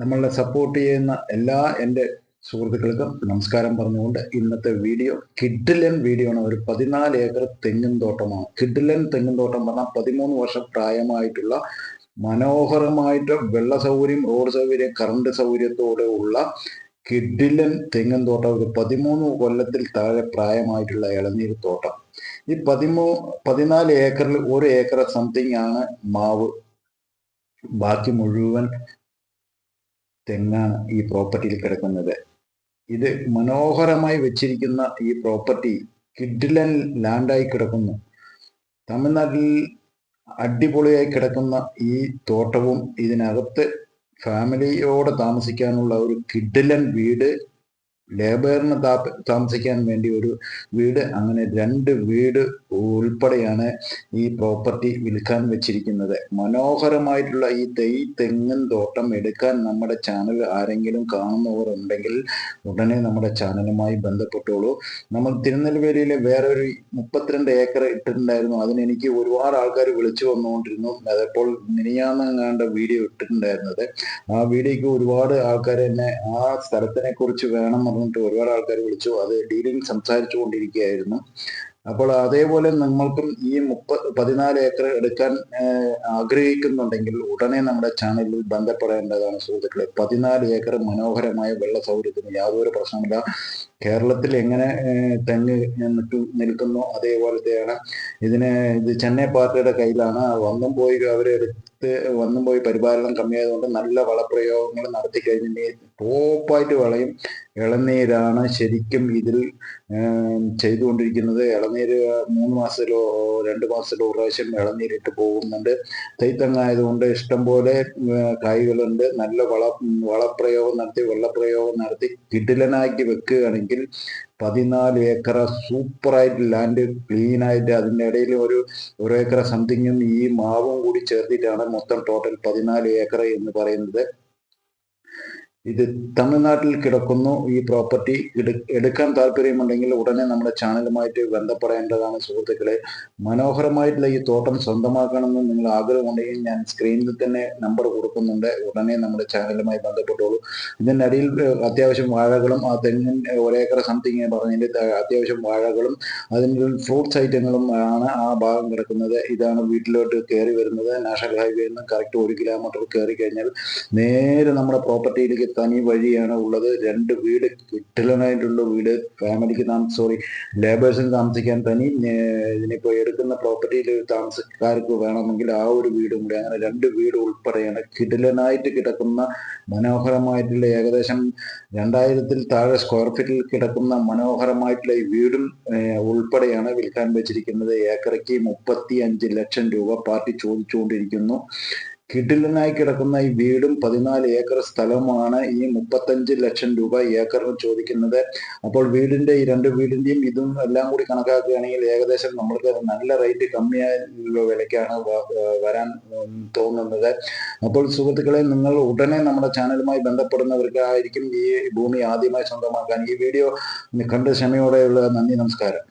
നമ്മളെ സപ്പോർട്ട് ചെയ്യുന്ന എല്ലാ എന്റെ സുഹൃത്തുക്കൾക്കും നമസ്കാരം പറഞ്ഞുകൊണ്ട് ഇന്നത്തെ വീഡിയോ കിഡ്ലൻ വീഡിയോ ആണ്. ഒരു പതിനാല് ഏക്കർ തെങ്ങും തോട്ടമാണ്. കിഡിലൻ തെങ്ങും തോട്ടം പറഞ്ഞാൽ പതിമൂന്ന് വർഷം പ്രായമായിട്ടുള്ള മനോഹരമായിട്ട് വെള്ള സൗകര്യം റോഡ് സൗകര്യം കറണ്ട് സൗകര്യത്തോടെ ഉള്ള കിഡ്ലൻ തെങ്ങും തോട്ടം. ഒരു പതിമൂന്ന് കൊല്ലത്തിൽ താഴെ പ്രായമായിട്ടുള്ള ഇളനീർ തോട്ടം. ഈ പതിമൂ പതിനാല് ഏക്കറിൽ ഒരു ഏക്കർ സംതിങ് ആണ് മാവ്. ബാക്കി മുഴുവൻ തെങ്ങാണ് ഈ പ്രോപ്പർട്ടിയിൽ കിടക്കുന്നത്. ഇത് മനോഹരമായി വെച്ചിരിക്കുന്ന ഈ പ്രോപ്പർട്ടി കിഡ്ലൻ ലാൻഡായി കിടക്കുന്നു. തമിഴ്നാട്ടിൽ അടിപൊളിയായി കിടക്കുന്ന ഈ തോട്ടവും ഇതിനകത്ത് ഫാമിലിയോടെ താമസിക്കാനുള്ള ഒരു കിഡ്ലൻ വീട് ലേബറിന് താമസിക്കാൻ വേണ്ടി ഒരു വീട് അങ്ങനെ രണ്ട് വീട് ഉൾപ്പെടെയാണ് ഈ പ്രോപ്പർട്ടി വിൽക്കാൻ വെച്ചിരിക്കുന്നത്. മനോഹരമായിട്ടുള്ള ഈ തൈ തെങ്ങൻ തോട്ടം എടുക്കാൻ നമ്മുടെ ചാനൽ ആരെങ്കിലും കാണുന്നവർ ഉണ്ടെങ്കിൽ ഉടനെ നമ്മുടെ ചാനലുമായി ബന്ധപ്പെട്ടോളൂ. നമ്മൾ തിരുനെൽവേലിയിലെ വേറെ ഒരു മുപ്പത്തിരണ്ട് ഏക്കർ ഇട്ടിട്ടുണ്ടായിരുന്നു. അതിന് എനിക്ക് ഒരുപാട് ആൾക്കാർ വിളിച്ചു വന്നുകൊണ്ടിരുന്നു. അതപ്പോൾ മിനിയാന്നങ്ങാണ്ട വീഡിയോ ഇട്ടിട്ടുണ്ടായിരുന്നത്. ആ വീഡിയോക്ക് ഒരുപാട് ആൾക്കാർ എന്നെ ആ സ്ഥലത്തിനെ കുറിച്ച് വേണം പറഞ്ഞിട്ട് ഒരുപാട് ആൾക്കാർ വിളിച്ചു. അത് ഡീലിംഗ് സംസാരിച്ചു കൊണ്ടിരിക്കുകയായിരുന്നു അപ്പോൾ അതേപോലെ നമ്മൾക്കും ഈ മുപ്പത് പതിനാല് ഏക്കർ എടുക്കാൻ ആഗ്രഹിക്കുന്നുണ്ടെങ്കിൽ ഉടനെ നമ്മുടെ ചാനലിൽ ബന്ധപ്പെടേണ്ടതാണ് സുഹൃത്തുക്കളെ. പതിനാല് ഏക്കർ മനോഹരമായ വെള്ള സൗകര്യത്തിന് യാതൊരു പ്രശ്നമില്ല കേരളത്തിൽ എങ്ങനെ തെങ്ങ് നിൽക്കുന്നു അതേപോലത്തെയാണ്. ഇതിന് ഇത് ചെന്നൈ പാർട്ടിയുടെ കയ്യിലാണ്. വന്നും പോയി അവരെടുത്ത് വന്നും പോയി പരിപാലനം കമ്മിയായതുകൊണ്ട് നല്ല വളപ്രയോഗങ്ങൾ നടത്തി കഴിഞ്ഞിട്ടുണ്ടെങ്കിൽ ടോപ്പായിട്ട് വളയും. ഇളനീരാണ് ശരിക്കും ഇതിൽ ചെയ്തുകൊണ്ടിരിക്കുന്നത്. ഇളനീര് മൂന്ന് മാസത്തിലോ രണ്ട് മാസത്തിലോ പ്രാവശ്യം ഇളനീരിട്ട് പോകുന്നുണ്ട്. തൈത്തങ്ങായതുകൊണ്ട് ഇഷ്ടം പോലെ കായ്കളുണ്ട്. നല്ല വള വളപ്രയോഗം നടത്തി വെള്ളപ്രയോഗം നടത്തി കിടിലനാക്കി വെക്കുകയാണെങ്കിൽ പതിനാല് ഏക്കർ സൂപ്പറായിട്ട് ലാൻഡ് ക്ലീൻ ആയിട്ട് അതിന്റെ ഇടയിൽ ഒരു ഒരു ഏക്കർ സംതിങ്ങും ഈ മാവും കൂടി ചേർത്തിട്ടാണ് മൊത്തം ടോട്ടൽ പതിനാല് ഏക്കർ എന്ന് പറയുന്നത്. ഇത് തമിഴ്നാട്ടിൽ കിടക്കുന്നു. ഈ പ്രോപ്പർട്ടി എടുക്കാൻ താല്പര്യമുണ്ടെങ്കിൽ ഉടനെ നമ്മുടെ ചാനലുമായിട്ട് ബന്ധപ്പെടേണ്ടതാണ്. സുഹൃത്തുക്കളെ മനോഹരമായിട്ടുള്ള ഈ തോട്ടം സ്വന്തമാക്കണമെന്ന് നിങ്ങൾ ആഗ്രഹമുണ്ടെങ്കിൽ ഞാൻ സ്ക്രീനിൽ തന്നെ നമ്പർ കൊടുക്കുന്നുണ്ട്. ഉടനെ നമ്മുടെ ചാനലുമായി ബന്ധപ്പെട്ടോളൂ. ഇതിന്റെ അടിയിൽ അത്യാവശ്യം വാഴകളും ആ തെങ്ങിൻ ഒരേക്കർ സംതിങ് പറഞ്ഞതിന്റെ അത്യാവശ്യം വാഴകളും അതിന്റെ ഫ്രൂട്ട്സ് ഐറ്റങ്ങളും ആണ് ആ ഭാഗം കിടക്കുന്നത്. ഇതാണ് വീട്ടിലോട്ട് കയറി വരുന്നത്. നാഷണൽ ഹൈവേയിൽ നിന്ന് കറക്റ്റ് ഒരു കിലോമീറ്റർ കയറി കഴിഞ്ഞാൽ നേരെ നമ്മുടെ പ്രോപ്പർട്ടിയിലേക്ക് തനി വഴിയാണ് ഉള്ളത്. രണ്ട് വീട് കിട്ടലനായിട്ടുള്ള വീട്. ഫാമിലിക്ക് താമസം സോറി ലേബേഴ്സിന് താമസിക്കാൻ തനി ഇതിനിപ്പോ എടുക്കുന്ന പ്രോപ്പർട്ടിയിൽ താമസക്കാർക്ക് വേണമെങ്കിൽ ആ ഒരു വീടും കൂടി അങ്ങനെ രണ്ട് വീട് ഉൾപ്പെടെയാണ് കിടലനായിട്ട് കിടക്കുന്ന മനോഹരമായിട്ടുള്ള ഏകദേശം രണ്ടായിരത്തിൽ താഴെ സ്ക്വയർ ഫീറ്റിൽ കിടക്കുന്ന മനോഹരമായിട്ടുള്ള ഈ വീടും ഉൾപ്പെടെയാണ് വിൽക്കാൻ വെച്ചിരിക്കുന്നത്. ഏക്കറയ്ക്ക് മുപ്പത്തി അഞ്ച് ലക്ഷം രൂപ പാർട്ടി ചോദിച്ചുകൊണ്ടിരിക്കുന്നു. കിടിലനായി കിടക്കുന്ന ഈ വീടും പതിനാല് ഏക്കർ സ്ഥലവുമാണ് ഈ മുപ്പത്തഞ്ച് ലക്ഷം രൂപ ഏക്കറിന് ചോദിക്കുന്നത്. അപ്പോൾ വീടിന്റെ ഈ രണ്ട് വീടിന്റെയും ഇതും എല്ലാം കൂടി കണക്കാക്കുകയാണെങ്കിൽ ഏകദേശം നമ്മൾക്ക് നല്ല റേറ്റ് കമ്മിയായ വിലയ്ക്കാണ് വരാൻ തോന്നുന്നത്. അപ്പോൾ സുഹൃത്തുക്കളെ നിങ്ങൾ ഉടനെ നമ്മുടെ ചാനലുമായി ബന്ധപ്പെടുന്നവർക്കായിരിക്കും ഈ ഭൂമി ആദ്യമായി സ്വന്തമാക്കാൻ ഈ വീഡിയോ കണ്ട് ക്ഷമയോടെയുള്ള നന്ദി നമസ്കാരം.